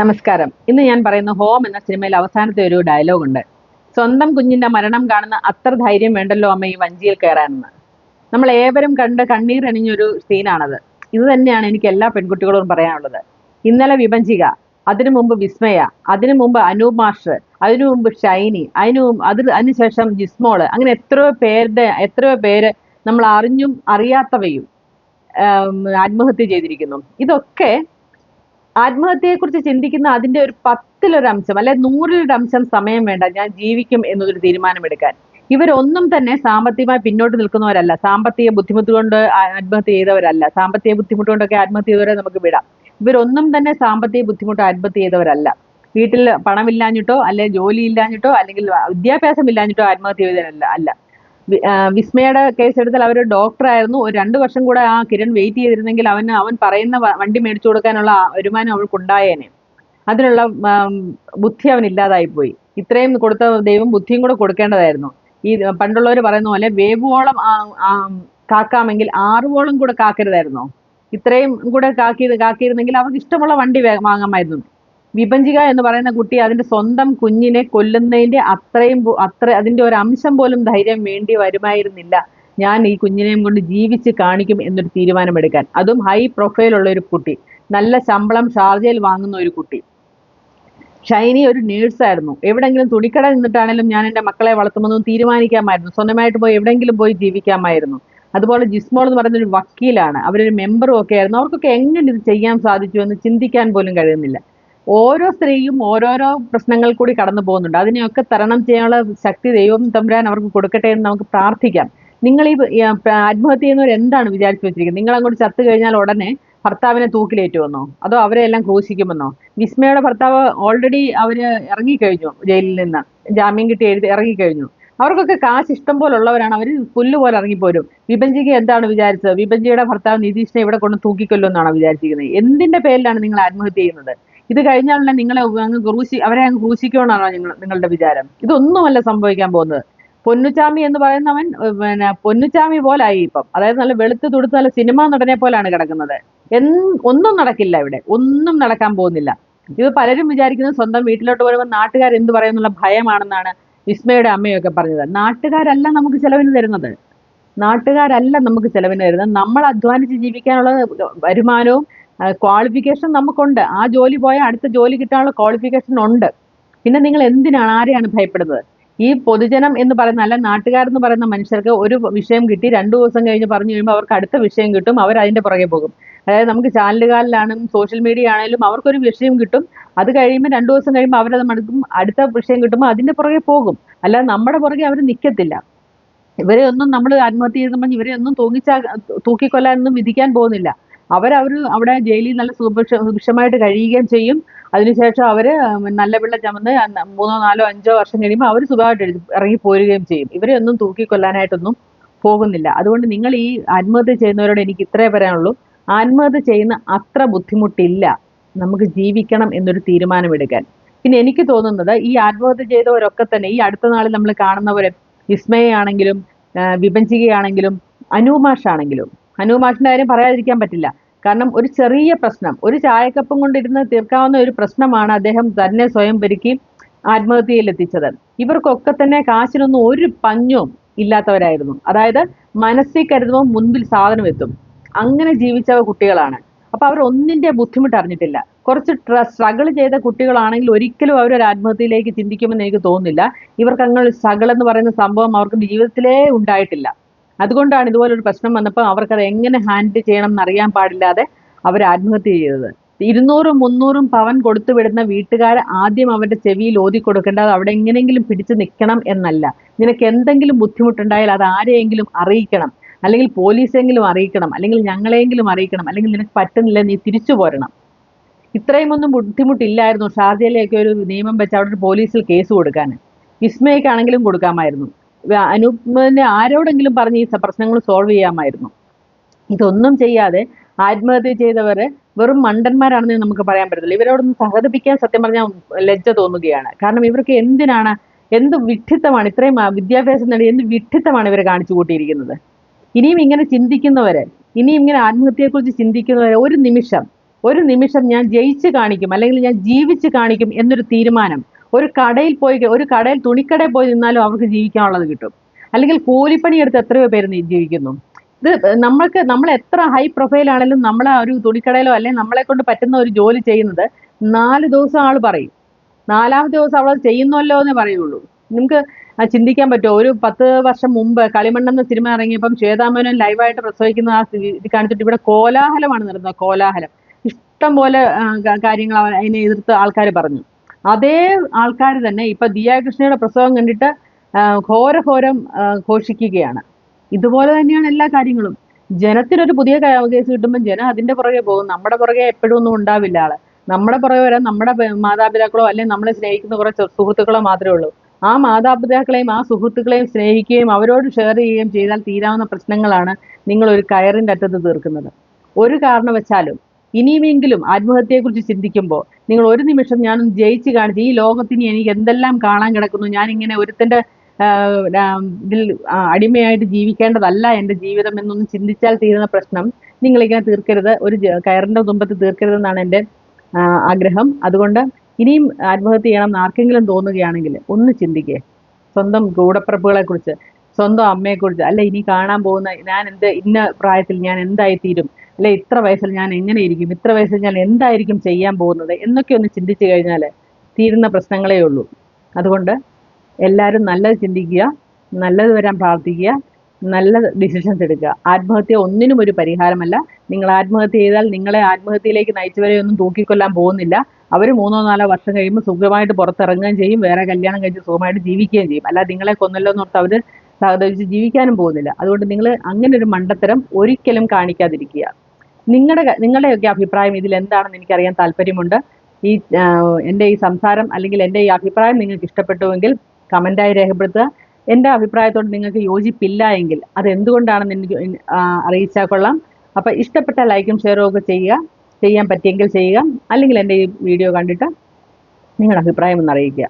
നമസ്കാരം. ഇന്ന് ഞാൻ പറയുന്ന ഹോം എന്ന സിനിമയിൽ അവസാനത്തെ ഒരു ഡയലോഗ് ഉണ്ട്. സ്വന്തം കുഞ്ഞിന്റെ മരണം കാണുന്ന അത്ര ധൈര്യം വേണ്ടല്ലോ അമ്മ ഈ വഞ്ചിയിൽ കയറാനെന്ന്. നമ്മൾ ഏവരും കണ്ട് കണ്ണീരണിഞ്ഞൊരു സീനാണത് ഇത് തന്നെയാണ് എനിക്ക് എല്ലാ പെൺകുട്ടികളോടും പറയാനുള്ളത്. ഇന്നലെ വിഭജിക അതിനു മുമ്പ് വിസ്മയ അതിനു മുമ്പ് അനൂപ് മാസ്റ്റർ അതിനു മുമ്പ് ഷൈനി അതിനു അത് അതിനുശേഷം ജിസ്മോൾ അങ്ങനെ എത്രയോ പേരുടെ എത്രയോ പേര് നമ്മൾ അറിഞ്ഞും അറിയാത്തവയും ആത്മഹത്യ ചെയ്തിരിക്കുന്നു. ഇതൊക്കെ ആത്മഹത്യയെക്കുറിച്ച് ചിന്തിക്കുന്ന അതിന്റെ ഒരു പത്തിലൊരു അംശം അല്ലെ നൂറിലൊരു അംശം സമയം വേണ്ട ഞാൻ ജീവിക്കും എന്നൊരു തീരുമാനമെടുക്കാൻ. ഇവരൊന്നും തന്നെ സാമ്പത്തികമായി പിന്നോട്ട് നിൽക്കുന്നവരല്ല. സാമ്പത്തിക ബുദ്ധിമുട്ട് കൊണ്ട് ആത്മഹത്യ ചെയ്തവരല്ല. സാമ്പത്തിക ബുദ്ധിമുട്ട് കൊണ്ടൊക്കെ ആത്മഹത്യ ചെയ്തവരെ നമുക്ക് വിടാം. ഇവരൊന്നും തന്നെ സാമ്പത്തിക ബുദ്ധിമുട്ട് ആത്മഹത്യ ചെയ്തവരല്ല. വീട്ടിൽ പണമില്ലാഞ്ഞിട്ടോ അല്ലെ ജോലി ഇല്ലാഞ്ഞിട്ടോ അല്ലെങ്കിൽ വിദ്യാഭ്യാസം ഇല്ലാഞ്ഞിട്ടോ ആത്മഹത്യ ചെയ്തവരല്ല അല്ല. വിസ്മയുടെ കേസ് എടുത്താൽ അവർ ഡോക്ടറായിരുന്നു ഒരു രണ്ട് വർഷം കൂടെ ആ കിരൺ വെയിറ്റ് ചെയ്തിരുന്നെങ്കിൽ അവന് അവൻ പറയുന്ന വണ്ടി മേടിച്ചു കൊടുക്കാനുള്ള വരുമാനം അവൾക്കുണ്ടായേനെ. അതിനുള്ള ബുദ്ധി അവൻ ഇല്ലാതായി പോയി. ഇത്രയും കൊടുത്ത ദൈവം ബുദ്ധിയും കൂടെ കൊടുക്കേണ്ടതായിരുന്നു. ഈ പണ്ടുള്ളവർ പറയുന്ന പോലെ ആ കാക്കാമെങ്കിൽ ആറുവോളം കൂടെ കാക്കരുതായിരുന്നോ? ഇത്രയും കൂടെ കാക്കി കാക്കിയിരുന്നെങ്കിൽ അവർക്ക് ഇഷ്ടമുള്ള വണ്ടി വാങ്ങാമായിരുന്നു. വിഭജിക എന്ന് പറയുന്ന കുട്ടി അതിന്റെ സ്വന്തം കുഞ്ഞിനെ കൊല്ലുന്നതിന്റെ അത്രയും അത്ര അതിന്റെ ഒരു അംശം പോലും ധൈര്യം വേണ്ടി വരുമായിരുന്നില്ല. ഞാൻ ഈ കുഞ്ഞിനെയും കൊണ്ട് ജീവിച്ച് കാണിക്കും എന്നൊരു തീരുമാനമെടുക്കാൻ. അതും ഹൈ പ്രൊഫൈൽ ഉള്ള ഒരു കുട്ടി. നല്ല ശമ്പളം ഷാർജയിൽ വാങ്ങുന്ന ഒരു കുട്ടി. ഷൈനി ഒരു നേഴ്സായിരുന്നു എവിടെങ്കിലും തുണിക്കട നിന്നിട്ടാണെങ്കിലും ഞാൻ എന്റെ മക്കളെ വളർത്തുമെന്ന് തീരുമാനിക്കാമായിരുന്നു. സ്വന്തമായിട്ട് പോയി എവിടെയെങ്കിലും പോയി ജീവിക്കാമായിരുന്നു. അതുപോലെ ജിസ്മോൾ എന്ന് പറയുന്ന ഒരു വക്കീലാണ്. അവരൊരു മെമ്പറും ഒക്കെ ആയിരുന്നു. അവർക്കൊക്കെ എങ്ങനെ ഇത് ചെയ്യാൻ സാധിച്ചു എന്ന് ചിന്തിക്കാൻ പോലും കഴിയുന്നില്ല. ഓരോ സ്ത്രീയും ഓരോരോ പ്രശ്നങ്ങൾ കൂടി കടന്നു പോകുന്നുണ്ട്. അതിനെയൊക്കെ തരണം ചെയ്യാനുള്ള ശക്തി ദൈവം തമ്പുരാൻ അവർക്ക് കൊടുക്കട്ടെ എന്ന് നമുക്ക് പ്രാർത്ഥിക്കാം. നിങ്ങൾ ഈ ആത്മഹത്യ ചെയ്യുന്നവർ എന്താണ് വിചാരിച്ചു വെച്ചിരിക്കുന്നത്? നിങ്ങൾ അങ്ങോട്ട് ചത്തു കഴിഞ്ഞാൽ ഉടനെ ഭർത്താവിനെ തൂക്കിലേറ്റുമെന്നോ അതോ അവരെ എല്ലാം ക്രൂശിക്കുമെന്നോ? വിസ്മയുടെ ഭർത്താവ് ഓൾറെഡി അവർ ഇറങ്ങിക്കഴിഞ്ഞു ജയിലിൽ നിന്ന്. ജാമ്യം കിട്ടി എഴുതി ഇറങ്ങിക്കഴിഞ്ഞു. അവർക്കൊക്കെ കാശ് ഇഷ്ടം പോലെ ഉള്ളവരാണ് അവർ പുല്ല് പോലെ ഇറങ്ങിപ്പോരും. വിഭജിക എന്താണ് വിചാരിച്ചത്? വിഭജിയുടെ ഭർത്താവ് നിതീഷിനെ ഇവിടെ കൊണ്ട് തൂക്കിക്കൊല്ലുമെന്നാണ് വിചാരിച്ചിരിക്കുന്നത്? എന്തിന്റെ പേരിലാണ് നിങ്ങൾ ആത്മഹത്യ ചെയ്യുന്നത്? ഇത് കഴിഞ്ഞാലുള്ള നിങ്ങളെ അങ്ങ് ക്രൂശി അവരെ അങ്ങ് ക്രൂശിക്കുമെന്നാണോ നിങ്ങൾ നിങ്ങളുടെ വിചാരം? ഇതൊന്നുമല്ല സംഭവിക്കാൻ പോകുന്നത്. പൊന്നുച്ചാമി എന്ന് പറയുന്നവൻ പിന്നെ പൊന്നുച്ചാമി പോലായി ഇപ്പം. അതായത് നല്ല വെളുത്ത് തുടുത്ത് നല്ല സിനിമ നടനെ പോലാണ് കിടക്കുന്നത്. ഒന്നും നടക്കില്ല ഇവിടെ. ഒന്നും നടക്കാൻ പോകുന്നില്ല. ഇത് പലരും വിചാരിക്കുന്നത് സ്വന്തം വീട്ടിലോട്ട് വരുമ്പോൾ നാട്ടുകാർ എന്ത് പറയുന്നുള്ള ഭയമാണെന്നാണ് വിസ്മയുടെ അമ്മയൊക്കെ പറഞ്ഞത്. നാട്ടുകാരല്ല നമുക്ക് ചെലവിന് തരുന്നത്. നാട്ടുകാരല്ല നമുക്ക് ചെലവിന് തരുന്നത്. നമ്മൾ അധ്വാനിച്ച് ജീവിക്കാനുള്ള വരുമാനവും ക്വാളിഫിക്കേഷൻ നമുക്കുണ്ട്. ആ ജോലി പോയാൽ അടുത്ത ജോലി കിട്ടാനുള്ള ക്വാളിഫിക്കേഷൻ ഉണ്ട്. പിന്നെ നിങ്ങൾ എന്തിനാണ് ആരെയാണ് ഭയപ്പെടുന്നത്? ഈ പൊതുജനം എന്ന് പറയുന്ന അല്ല നാട്ടുകാരെന്ന് പറയുന്ന മനുഷ്യർക്ക് ഒരു വിഷയം കിട്ടി രണ്ടു ദിവസം കഴിഞ്ഞ് പറഞ്ഞു കഴിയുമ്പോൾ അവർക്ക് അടുത്ത വിഷയം കിട്ടും അവർ അതിന്റെ പുറകെ പോകും. അതായത് നമുക്ക് ചാനലുകാരിലാണെങ്കിലും സോഷ്യൽ മീഡിയ ആണെങ്കിലും അവർക്കൊരു വിഷയം കിട്ടും. അത് കഴിയുമ്പോൾ രണ്ടു ദിവസം കഴിയുമ്പോൾ അവരത് മടുക്കും അടുത്ത വിഷയം കിട്ടുമ്പോൾ അതിന്റെ പുറകെ പോകും. അല്ലാതെ നമ്മുടെ പുറകെ അവർ നിൽക്കത്തില്ല ഇവരെ ഒന്നും നമ്മൾ ആത്മഹത്യ ചെയ്തെന്ന് ഇവരെ ഒന്നും തൂങ്ങിച്ചാ തൂക്കിക്കൊല്ലാനൊന്നും വിധിക്കാൻ പോകുന്നില്ല. അവരവർ അവിടെ ജയിലിൽ നല്ല സുഭിക്ഷ സുഭിക്ഷമായിട്ട് കഴിയുകയും ചെയ്യും. അതിനുശേഷം അവർ നല്ല പിള്ള ചമന്ന് മൂന്നോ നാലോ അഞ്ചോ വർഷം കഴിയുമ്പോൾ അവർ സുഖമായിട്ട് ഇറങ്ങി പോരുകയും ചെയ്യും. ഇവരെ ഒന്നും തൂക്കിക്കൊല്ലാനായിട്ടൊന്നും പോകുന്നില്ല. അതുകൊണ്ട് നിങ്ങൾ ഈ ആത്മഹത്യ ചെയ്യുന്നവരോട് എനിക്ക് ഇത്രേ പറയാനുള്ളൂ. ആത്മഹത്യ ചെയ്യുന്ന അത്ര ബുദ്ധിമുട്ടില്ല. നമുക്ക് ജീവിക്കണം എന്നൊരു തീരുമാനമെടുക്കാൻ. പിന്നെ എനിക്ക് തോന്നുന്നത് ഈ ആത്മഹത്യ ചെയ്തവരൊക്കെ തന്നെ ഈ അടുത്ത നാളിൽ നമ്മൾ കാണുന്നവരെ വിസ്മയാണെങ്കിലും വിഭജികയാണെങ്കിലും അനൂമാഷാണെങ്കിലും അനൂമാഷിന്റെ കാര്യം പറയാതിരിക്കാൻ പറ്റില്ല. കാരണം ഒരു ചെറിയ പ്രശ്നം ഒരു ചായക്കപ്പം കൊണ്ടിരുന്ന് തീർക്കാവുന്ന ഒരു പ്രശ്നമാണ് അദ്ദേഹം തന്നെ സ്വയം പെരുക്കി ആത്മഹത്യയിൽ എത്തിച്ചത് ഇവർക്കൊക്കെ തന്നെ കാശിനൊന്നും ഒരു പഞ്ഞവും ഇല്ലാത്തവരായിരുന്നു. അതായത് മനസ്സിൽ കരുതുമ്പോൾ മുൻപിൽ സാധനം എത്തും. അങ്ങനെ ജീവിച്ചവ കുട്ടികളാണ്. അപ്പൊ അവർ ഒന്നിന്റെ ബുദ്ധിമുട്ട് അറിഞ്ഞിട്ടില്ല. കുറച്ച് സ്ട്രഗിൾ ചെയ്ത കുട്ടികളാണെങ്കിൽ ഒരിക്കലും അവർ ഒരു ആത്മഹത്യയിലേക്ക് ചിന്തിക്കുമെന്ന് എനിക്ക് തോന്നുന്നില്ല. ഇവർക്ക് അങ്ങനെ സ്ട്രഗിൾ എന്ന് പറയുന്ന സംഭവം അവർക്ക് ജീവിതത്തിലേ ഉണ്ടായിട്ടില്ല. അതുകൊണ്ടാണ് ഇതുപോലൊരു പ്രശ്നം വന്നപ്പോൾ അവർക്കത് എങ്ങനെ ഹാൻഡിൽ ചെയ്യണം എന്നറിയാൻ പാടില്ലാതെ അവർ ആത്മഹത്യ ചെയ്തത്. ഇരുന്നൂറും മുന്നൂറും പവൻ കൊടുത്തു വിടുന്ന വീട്ടുകാർ ആദ്യം അവരുടെ ചെവിയിൽ ഓതി കൊടുക്കേണ്ടത് അവിടെ എങ്ങനെയെങ്കിലും പിടിച്ചു നിൽക്കണം എന്നല്ല. നിനക്ക് എന്തെങ്കിലും ബുദ്ധിമുട്ടുണ്ടായാൽ അത് ആരെയെങ്കിലും അറിയിക്കണം. അല്ലെങ്കിൽ പോലീസെങ്കിലും അറിയിക്കണം. അല്ലെങ്കിൽ ഞങ്ങളെയെങ്കിലും അറിയിക്കണം. അല്ലെങ്കിൽ നിനക്ക് പറ്റുന്നില്ല നീ തിരിച്ചു പോരണം. ഇത്രയും ഒന്നും ബുദ്ധിമുട്ടില്ലായിരുന്നു ഷാർജയിലേക്ക് ഒരു നിയമം വെച്ച് അവിടെ ഒരു പോലീസിൽ കേസ് കൊടുക്കാൻ. വിസ്മയക്കാണെങ്കിലും കൊടുക്കാമായിരുന്നു. അനൂപിനെ ആരോടെങ്കിലും പറഞ്ഞ് ഈ പ്രശ്നങ്ങൾ സോൾവ് ചെയ്യാമായിരുന്നു. ഇതൊന്നും ചെയ്യാതെ ആത്മഹത്യ ചെയ്തവര് വെറും മണ്ടന്മാരാണെന്ന് നമുക്ക് പറയാൻ പറ്റത്തില്ല. ഇവരോടൊന്നും സഹതപിക്കാൻ സത്യം പറഞ്ഞാൽ ലജ്ജ തോന്നുകയാണ്. കാരണം ഇവർക്ക് എന്തിനാണ് എന്ത് വിഡ്ഢിത്തമാണ് ഇത്രയും വിദ്യാഭ്യാസം നേടി എന്ത് വിഡ്ഢിത്തമാണ് ഇവർ കാണിച്ചു കൂട്ടിയിരിക്കുന്നത്? ഇനിയും ഇങ്ങനെ ചിന്തിക്കുന്നവരെ ഇനിയും ഇങ്ങനെ ആത്മഹത്യയെക്കുറിച്ച് ചിന്തിക്കുന്നവരെ ഒരു നിമിഷം ഒരു നിമിഷം ഞാൻ ജയിച്ച് കാണിക്കും അല്ലെങ്കിൽ ഞാൻ ജീവിച്ച് കാണിക്കും എന്നൊരു തീരുമാനം ഒരു കടയിൽ പോയി ഒരു കടയിൽ തുണിക്കടയിൽ പോയി നിന്നാലും അവർക്ക് ജീവിക്കാനുള്ളത് കിട്ടും. അല്ലെങ്കിൽ കൂലിപ്പണി എടുത്ത് എത്രയോ പേര് ജീവിക്കുന്നു. ഇത് നമ്മൾക്ക് നമ്മൾ എത്ര ഹൈ പ്രൊഫൈൽ ആണെങ്കിലും നമ്മളെ ഒരു തുണിക്കടയിലോ അല്ലെങ്കിൽ നമ്മളെ കൊണ്ട് പറ്റുന്ന ഒരു ജോലി ചെയ്യുന്നത് നാല് ദിവസം ആൾ പറയും. നാലാമത്തെ ദിവസം അവൾ ചെയ്യുന്നല്ലോ എന്നേ പറയുള്ളൂ. നിങ്ങൾക്ക് ചിന്തിക്കാൻ പറ്റുമോ? ഒരു പത്ത് വർഷം മുമ്പ് കളിമണ്ണെന്ന സിനിമ ഇറങ്ങിയപ്പം ശ്വേതാമേനോൻ ലൈവായിട്ട് പ്രസവിക്കുന്ന ആ ഇത് കാണിച്ചിട്ട് ഇവിടെ കോലാഹലമാണ് നടന്നത്. കോലാഹലം. ഇഷ്ടം പോലെ കാര്യങ്ങൾ അതിനെ എതിർത്ത് ആൾക്കാർ പറഞ്ഞു. അതേ ആൾക്കാർ തന്നെ ഇപ്പൊ ദിയാകൃഷ്ണയുടെ പ്രസവം കണ്ടിട്ട് ഘോരഘോരം ഘോഷിക്കുകയാണ്. ഇതുപോലെ തന്നെയാണ് എല്ലാ കാര്യങ്ങളും. ജനത്തിനൊരു പുതിയ കേസ് കിട്ടുമ്പോൾ ജനം അതിന്റെ പുറകെ പോകും. നമ്മുടെ പുറകെ എപ്പോഴും ഒന്നും ഉണ്ടാവില്ല ആൾ. നമ്മുടെ പുറകെ വരാൻ നമ്മുടെ മാതാപിതാക്കളോ അല്ലെങ്കിൽ നമ്മളെ സ്നേഹിക്കുന്ന കുറെ സുഹൃത്തുക്കളോ മാത്രമേ ഉള്ളൂ. ആ മാതാപിതാക്കളെയും ആ സുഹൃത്തുക്കളെയും സ്നേഹിക്കുകയും അവരോട് ഷെയർ ചെയ്യുകയും ചെയ്താൽ തീരാവുന്ന പ്രശ്നങ്ങളാണ് നിങ്ങൾ ഒരു കയറിന്റെ അറ്റത്ത് തീർക്കുന്നത്. ഒരു കാരണവശാലും ഇനിയുമെങ്കിലും ആത്മഹത്യയെക്കുറിച്ച് ചിന്തിക്കുമ്പോൾ നിങ്ങൾ ഒരു നിമിഷം ഞാനൊന്ന് ജയിച്ച് കാണിച്ച് ഈ ലോകത്തിന് എനിക്ക് എന്തെല്ലാം കാണാൻ കിടക്കുന്നു ഞാൻ ഇങ്ങനെ ആഹ് ഇതിൽ അടിമയായിട്ട് ജീവിക്കേണ്ടതല്ല എന്റെ ജീവിതം എന്നൊന്ന് ചിന്തിച്ചാൽ തീരുന്ന പ്രശ്നം നിങ്ങളിങ്ങനെ തീർക്കരുത്. ഒരു കയറിന്റെ തുമ്പത്ത് തീർക്കരുതെന്നാണ് എന്റെ ആഗ്രഹം. അതുകൊണ്ട് ഇനിയും ആത്മഹത്യ ചെയ്യണം എന്ന് ആർക്കെങ്കിലും തോന്നുകയാണെങ്കിൽ ഒന്ന് ചിന്തിക്കേ. സ്വന്തം കൂടപ്പിറപ്പുകളെക്കുറിച്ച് സ്വന്തം അമ്മയെക്കുറിച്ച്. അല്ല ഇനി കാണാൻ പോകുന്ന ഞാൻ എന്ത് ഇന്ന പ്രായത്തിൽ ഞാൻ എന്തായി തീരും അല്ലെ ഇത്ര വയസ്സിൽ ഞാൻ എങ്ങനെ ഇരിക്കും ഇത്ര വയസ്സിൽ ഞാൻ എന്തായിരിക്കും ചെയ്യാൻ പോകുന്നത്? എന്നൊക്കെ ഒന്ന് ചിന്തിച്ചു കഴിഞ്ഞാൽ തീരുന്ന പ്രശ്നങ്ങളേ ഉള്ളൂ. അതുകൊണ്ട് എല്ലാവരും നല്ലത് ചിന്തിക്കുക നല്ലത് വരാൻ പ്രാർത്ഥിക്കുക നല്ല ഡിസിഷൻസ് എടുക്കുക. ആത്മഹത്യ ഒന്നിനും ഒരു പരിഹാരമല്ല. നിങ്ങൾ ആത്മഹത്യ ചെയ്താൽ നിങ്ങളെ ആത്മഹത്യയിലേക്ക് നയിച്ചവരെ ഒന്നും തൂക്കിക്കൊല്ലാൻ പോകുന്നില്ല. അവർ മൂന്നോ നാലോ വർഷം കഴിയുമ്പോൾ സുഖമായിട്ട് പുറത്തിറങ്ങുകയും ചെയ്യും വേറെ കല്യാണം കഴിച്ച് സുഖമായിട്ട് ജീവിക്കുകയും ചെയ്യും. അല്ലാതെ നിങ്ങളെ കൊന്നല്ലോ എന്നോർത്ത് അവർ സഹകരിച്ച് ജീവിക്കാനും പോകുന്നില്ല. അതുകൊണ്ട് നിങ്ങൾ അങ്ങനെ ഒരു മണ്ടത്തരം ഒരിക്കലും കാണിക്കാതിരിക്കുക. നിങ്ങളുടെ നിങ്ങളുടെയൊക്കെ അഭിപ്രായം ഇതിൽ എന്താണെന്ന് എനിക്കറിയാൻ താല്പര്യമുണ്ട്. ഈ എന്റെ ഈ സംസാരം അല്ലെങ്കിൽ എന്റെ ഈ അഭിപ്രായം നിങ്ങൾക്ക് ഇഷ്ടപ്പെട്ടുവെങ്കിൽ കമന്റായി രേഖപ്പെടുത്തുക. എന്റെ അഭിപ്രായത്തോട് നിങ്ങൾക്ക് യോജിപ്പില്ല എങ്കിൽ അത് എന്തുകൊണ്ടാണെന്ന് എനിക്ക് അറിയിച്ചാൽ കൊള്ളാം. അപ്പം ഇഷ്ടപ്പെട്ട ലൈക്കും ഷെയറും ഒക്കെ ചെയ്യുക. ചെയ്യാൻ പറ്റിയെങ്കിൽ ചെയ്യുക. അല്ലെങ്കിൽ എന്റെ ഈ വീഡിയോ കണ്ടിട്ട് നിങ്ങളുടെ അഭിപ്രായം ഒന്ന് അറിയിക്കുക.